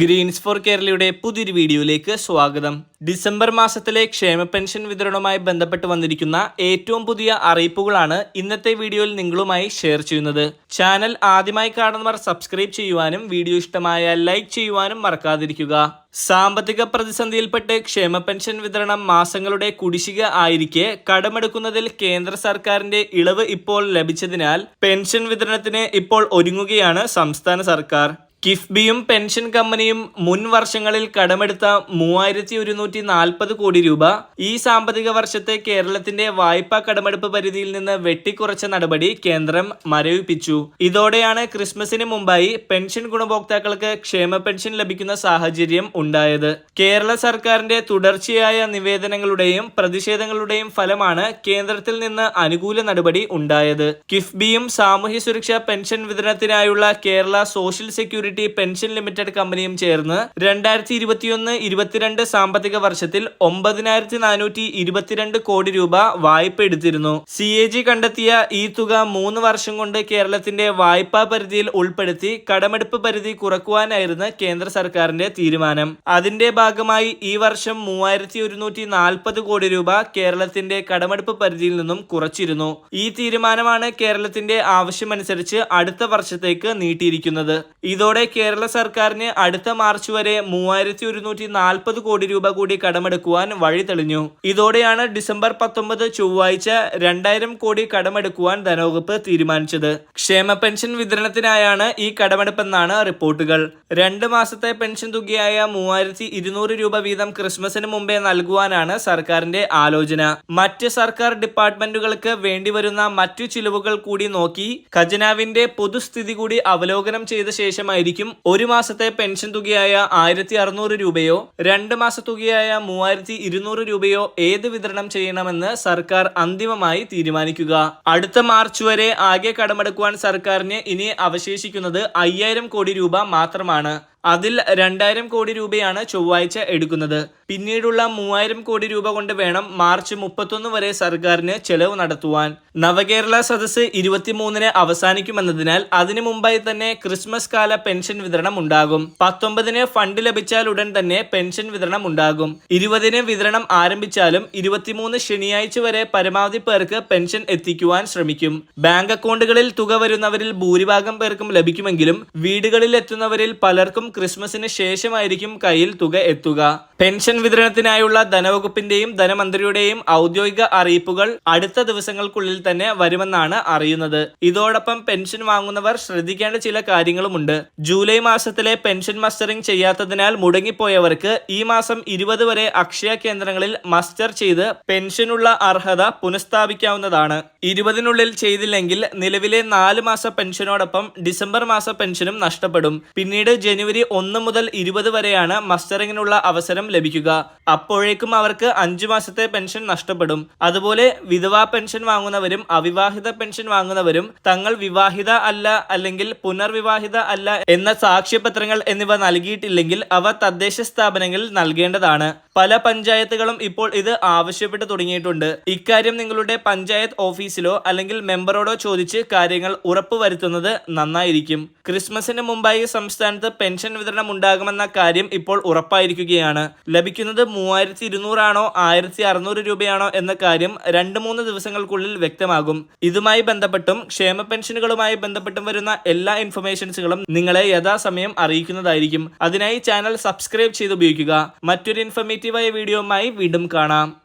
Green's four കേരളയുടെ പുതിയൊരു വീഡിയോയിലേക്ക് സ്വാഗതം. ഡിസംബർ മാസത്തിലെ ക്ഷേമ പെൻഷൻ വിതരണവുമായി ബന്ധപ്പെട്ട് വന്നിരിക്കുന്ന ഏറ്റവും പുതിയ അറിയിപ്പുകളാണ് ഇന്നത്തെ വീഡിയോയിൽ നിങ്ങളുമായി ഷെയർ ചെയ്യുന്നത്. ചാനൽ ആദ്യമായി കാണുന്നവർ സബ്സ്ക്രൈബ് ചെയ്യുവാനും വീഡിയോ ഇഷ്ടമായ ലൈക്ക് ചെയ്യുവാനും മറക്കാതിരിക്കുക. സാമ്പത്തിക പ്രതിസന്ധിയിൽപ്പെട്ട് ക്ഷേമ പെൻഷൻ വിതരണം മാസങ്ങളുടെ കുടിശ്ശിക ആയിരിക്കെ കടമെടുക്കുന്നതിൽ കേന്ദ്ര സർക്കാരിന്റെ ഇളവ് ഇപ്പോൾ ലഭിച്ചതിനാൽ പെൻഷൻ വിതരണത്തിന് ഇപ്പോൾ ഒരുങ്ങുകയാണ് സംസ്ഥാന സർക്കാർ. കിഫ്ബിയും പെൻഷൻ കമ്പനിയും മുൻ വർഷങ്ങളിൽ കടമെടുത്ത മൂവായിരത്തി ഒരുന്നൂറ്റി നാൽപ്പത് കോടി രൂപ. ഈ സാമ്പത്തിക വർഷത്തെ കേരളത്തിന്റെ വായ്പാ കടമെടുപ്പ് പരിധിയിൽ നിന്ന് വെട്ടിക്കുറച്ച നടപടി കേന്ദ്രം മരവിപ്പിച്ചു. ഇതോടെയാണ് ക്രിസ്മസിന് മുമ്പായി പെൻഷൻ ഗുണഭോക്താക്കൾക്ക് ക്ഷേമ പെൻഷൻ ലഭിക്കുന്ന സാഹചര്യം ഉണ്ടായത്. കേരള സർക്കാരിന്റെ തുടർച്ചയായ നിവേദനങ്ങളുടെയും പ്രതിഷേധങ്ങളുടെയും ഫലമാണ് കേന്ദ്രത്തിൽ നിന്ന് അനുകൂല നടപടി ഉണ്ടായത്. കിഫ്ബിയും സാമൂഹ്യ സുരക്ഷാ pension വിതരണത്തിനായുള്ള Kerala social security pension limited കമ്പനിയും ചേർന്ന് രണ്ടായിരത്തി ഇരുപത്തിയൊന്ന് ഇരുപത്തിരണ്ട് സാമ്പത്തിക വർഷത്തിൽ ഒമ്പതിനായിരത്തി നാനൂറ്റി ഇരുപത്തിരണ്ട് കോടി രൂപ വായ്പ എടുത്തിരുന്നു. സി എ ജി കണ്ടെത്തിയ ഈ തുക മൂന്ന് വർഷം കൊണ്ട് കേരളത്തിന്റെ വായ്പാ പരിധിയിൽ ഉൾപ്പെടുത്തി കടമെടുപ്പ് പരിധി കുറക്കുവാനായിരുന്നു കേന്ദ്ര സർക്കാരിന്റെ തീരുമാനം. അതിന്റെ ഭാഗമായി ഈ വർഷം മൂവായിരത്തി ഒരുന്നൂറ്റി നാൽപ്പത് കോടി രൂപ കേരളത്തിന്റെ കടമെടുപ്പ് പരിധിയിൽ നിന്നും കുറച്ചിരുന്നു. ഈ തീരുമാനമാണ് കേരളത്തിന്റെ ആവശ്യമനുസരിച്ച് അടുത്ത വർഷത്തേക്ക് നീട്ടിയിരിക്കുന്നത്. ഇതോടെ കേരള സർക്കാരിന് അടുത്ത മാർച്ച് വരെ മൂവായിരത്തി ഒരുന്നൂറ്റി നാൽപ്പത് കോടി രൂപ കൂടി കടമെടുക്കുവാൻ വഴി തെളിഞ്ഞു. ഇതോടെയാണ് ഡിസംബർ പത്തൊമ്പത് ചൊവ്വാഴ്ച രണ്ടായിരം കോടി കടമെടുക്കുവാൻ ധനവകുപ്പ് തീരുമാനിച്ചത്. ക്ഷേമ പെൻഷൻ വിതരണത്തിനായാണ് ഈ കടമെടുപ്പെന്നാണ് റിപ്പോർട്ടുകൾ. രണ്ട് മാസത്തെ പെൻഷൻ തുകയായ മൂവായിരത്തി ഇരുന്നൂറ് രൂപ വീതം ക്രിസ്മസിന് മുമ്പേ നൽകുവാനാണ് സർക്കാരിന്റെ ആലോചന. മറ്റ് സർക്കാർ ഡിപ്പാർട്ട്മെന്റുകൾക്ക് വേണ്ടിവരുന്ന മറ്റു ചിലവുകൾ കൂടി നോക്കി ഖജനാവിന്റെ പൊതുസ്ഥിതി കൂടി അവലോകനം ചെയ്ത ശേഷമായിരിക്കും ഒരു മാസത്തെ പെൻഷൻ തുകയായ ആയിരത്തി അറുന്നൂറ് രൂപയോ രണ്ട് മാസ തുകയായ മൂവായിരത്തി ഇരുന്നൂറ് രൂപയോ ഏത് വിതരണം ചെയ്യണമെന്ന് സർക്കാർ അന്തിമമായി തീരുമാനിക്കുക. അടുത്ത മാർച്ച് വരെ ആകെ കടമെടുക്കുവാൻ സർക്കാരിന് ഇനി അവശേഷിക്കുന്നത് അയ്യായിരം കോടി രൂപ മാത്രമാണ്. അതിൽ രണ്ടായിരം കോടി രൂപയാണ് ചൊവ്വാഴ്ച എടുക്കുന്നത്. പിന്നീടുള്ള മൂവായിരം കോടി രൂപ കൊണ്ട് വേണം മാർച്ച് മുപ്പത്തൊന്ന് വരെ സർക്കാരിന് ചെലവ് നടത്തുവാൻ. നവകേരള സദസ്സ് ഇരുപത്തിമൂന്നിന് അവസാനിക്കുമെന്നതിനാൽ അതിനു മുമ്പായി തന്നെ ക്രിസ്മസ് കാല പെൻഷൻ വിതരണം ഉണ്ടാകും. പത്തൊമ്പതിന് ഫണ്ട് ലഭിച്ചാൽ ഉടൻ തന്നെ പെൻഷൻ വിതരണം ഉണ്ടാകും. ഇരുപതിന് വിതരണം ആരംഭിച്ചാലും ഇരുപത്തിമൂന്ന് ശനിയാഴ്ച വരെ പരമാവധി പേർക്ക് പെൻഷൻ എത്തിക്കുവാൻ ശ്രമിക്കും. ബാങ്ക് അക്കൗണ്ടുകളിൽ തുക വരുന്നവരിൽ ഭൂരിഭാഗം പേർക്കും ലഭിക്കുമെങ്കിലും വീടുകളിൽ എത്തുന്നവരിൽ പലർക്കും ക്രിസ്മസിന് ശേഷമായിരിക്കും കയ്യിൽ തുക എത്തുക. പെൻഷൻ വിതരണത്തിനായുള്ള ധനവകുപ്പിന്റെയും ധനമന്ത്രിയുടെയും ഔദ്യോഗിക അറിയിപ്പുകൾ അടുത്ത ദിവസങ്ങൾക്കുള്ളിൽ തന്നെ വരുമെന്നാണ് അറിയുന്നത്. ഇതോടൊപ്പം പെൻഷൻ വാങ്ങുന്നവർ ശ്രദ്ധിക്കേണ്ട ചില കാര്യങ്ങളുമുണ്ട്. ജൂലൈ മാസത്തിലെ പെൻഷൻ മസ്റ്ററിംഗ് ചെയ്യാത്തതിനാൽ മുടങ്ങിപ്പോയവർക്ക് ഈ മാസം ഇരുപത് വരെ അക്ഷയ കേന്ദ്രങ്ങളിൽ മസ്റ്റർ ചെയ്ത് പെൻഷനുള്ള അർഹത പുനഃസ്ഥാപിക്കാവുന്നതാണ്. ഇരുപതിനുള്ളിൽ ചെയ്തില്ലെങ്കിൽ നിലവിലെ നാല് മാസ പെൻഷനോടൊപ്പം ഡിസംബർ മാസ പെൻഷനും നഷ്ടപ്പെടും. പിന്നീട് ജനുവരി ഒന്ന് മുതൽ ഇരുപത് വരെയാണ് മസ്റ്ററിങ്ങിനുള്ള അവസരം ലഭിക്കുക. അപ്പോഴേക്കും അവർക്ക് അഞ്ചു മാസത്തെ പെൻഷൻ നഷ്ടപ്പെടും. അതുപോലെ വിധവാ പെൻഷൻ വാങ്ങുന്നവരും അവിവാഹിത പെൻഷൻ വാങ്ങുന്നവരും തങ്ങൾ വിവാഹിത അല്ല അല്ലെങ്കിൽ പുനർവിവാഹിത അല്ല എന്ന സാക്ഷ്യപത്രങ്ങൾ എന്നിവ നൽകിയിട്ടില്ലെങ്കിൽ അവ തദ്ദേശ സ്ഥാപനങ്ങളിൽ നൽകേണ്ടതാണ്. പല പഞ്ചായത്തുകളും ഇപ്പോൾ ഇത് ആവശ്യപ്പെട്ട് തുടങ്ങിയിട്ടുണ്ട്. ഇക്കാര്യം നിങ്ങളുടെ പഞ്ചായത്ത് ഓഫീസിലോ അല്ലെങ്കിൽ മെമ്പറോടോ ചോദിച്ച് കാര്യങ്ങൾ ഉറപ്പുവരുത്തുന്നത് നന്നായിരിക്കും. ക്രിസ്മസിന് മുമ്പായി സംസ്ഥാനത്ത് പെൻഷൻ വിതരണം ഉണ്ടാകുമെന്ന കാര്യം ഇപ്പോൾ ഉറപ്പായിരിക്കുകയാണ്. ലഭിക്കുന്നത് മൂവായിരത്തി ഇരുന്നൂറാണോ ആയിരത്തി അറുന്നൂറ് രൂപയാണോ എന്ന കാര്യം രണ്ട് മൂന്ന് ദിവസങ്ങൾക്കുള്ളിൽ വ്യക്തമാകും. ഇതുമായി ബന്ധപ്പെട്ടും ക്ഷേമ പെൻഷനുകളുമായി ബന്ധപ്പെട്ടും വരുന്ന എല്ലാ ഇൻഫർമേഷൻസുകളും നിങ്ങളെ യഥാസമയം അറിയിക്കുന്നതായിരിക്കും. അതിനായി ചാനൽ സബ്സ്ക്രൈബ് ചെയ്ത് ഉപയോഗിക്കുക മറ്റൊരു ഇൻഫർമേറ്റീവായ വീഡിയോയുമായി വീണ്ടും കാണാം.